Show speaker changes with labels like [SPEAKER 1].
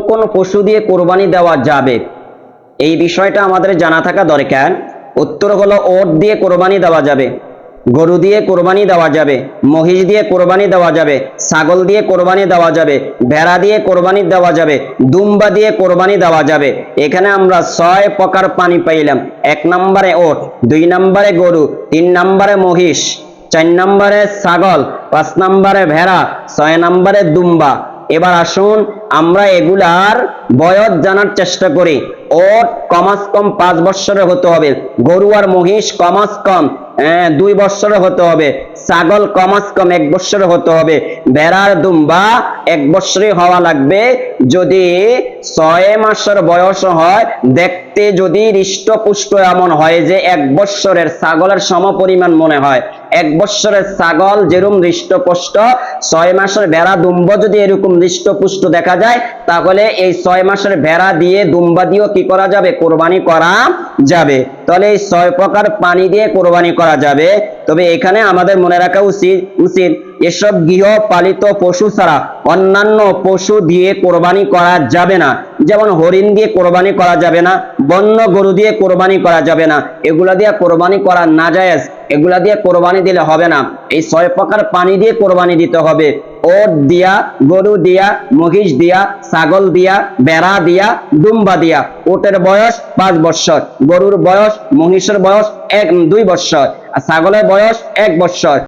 [SPEAKER 1] কোন পশু দিয়ে কোরবানি দেওয়া যাবে? এই বিষয়টা আমাদের জানা থাকা দরকার। উত্তর হলো ওট দিয়ে কোরবানি দেওয়া যাবে, গরু দিয়ে কোরবানি দেওয়া যাবে, মহিষ দিয়ে কোরবানি দেওয়া যাবে, ছাগল দিয়ে কোরবানি দেওয়া যাবে, ভেড়া দিয়ে কোরবানি দেওয়া যাবে, দুম্বা দিয়ে কোরবানি দেওয়া যাবে। এখানে আমরা ছয় প্রকার পানি পাইলাম। এক নম্বরে ওট, দুই নম্বরে গরু, তিন নম্বরে মহিষ, চার নম্বরে ছাগল, পাঁচ নম্বরে ভেড়া, ছয় নম্বরে দুম্বা। এবার আসুন আমরা এগুলার বয়স জানার চেষ্টা করি। ওট কমাস কম পাঁচ বৎসরের হতে হবে। গরু আর মহিষ কমাস কম দুই বৎসরের হতে হবে। ছাগল কমাস কম এক বৎসরের হতে হবে। ভেড়ার দুম্বা এক বৎসরে হওয়া লাগবে। যদি ছয় মাসের বয়স হয়, দেখতে যদি হৃষ্টপুষ্ট এমন হয় যে এক বৎসরের ছাগলের সমপরিমাণ মনে হয়। এক বৎসরের ছাগল যেরকম হৃষ্টপুষ্ট, ছয় মাসের ভেড়া দুম্ব যদি এরকম হৃষ্টপুষ্ট দেখা যায়, তাহলে এই ছয় মাসের ভেড়া দিয়ে দুম্বা দিয়েও কি করা যাবে? কোরবানি করা যাবে। তাহলে এই ছয় প্রকার পানি দিয়ে কোরবানি করা যাবে। তবে এখানে আমাদের মনে রাখা উচিত উচিত, এসব গৃহপালিত পশু ছাড়া অন্যান্য পশু দিয়ে কোরবানি করা যাবে না। যেমন হরিণ দিয়ে কোরবানি করা যাবে না, বন্য গরু দিয়ে কোরবানি করা যাবে না। এগুলা দিয়ে কোরবানি করা না যায় এগুলা দিয়ে কোরবানি দিলে হবে না। এই ছয় প্রকার পানি দিয়ে কোরবানি দিতে হবে। ওট দিয়া, গরু দিয়া, মহিষ দিয়া, ছাগল দিয়া, বেড়া দিয়া, দুম্বা দিয়া। ওটের বয়স পাঁচ বৎসর, গরুর বয়স, মহিষের বয়স এক দুই বৎসর। আর ছাগলের বয়স এক বৎসর।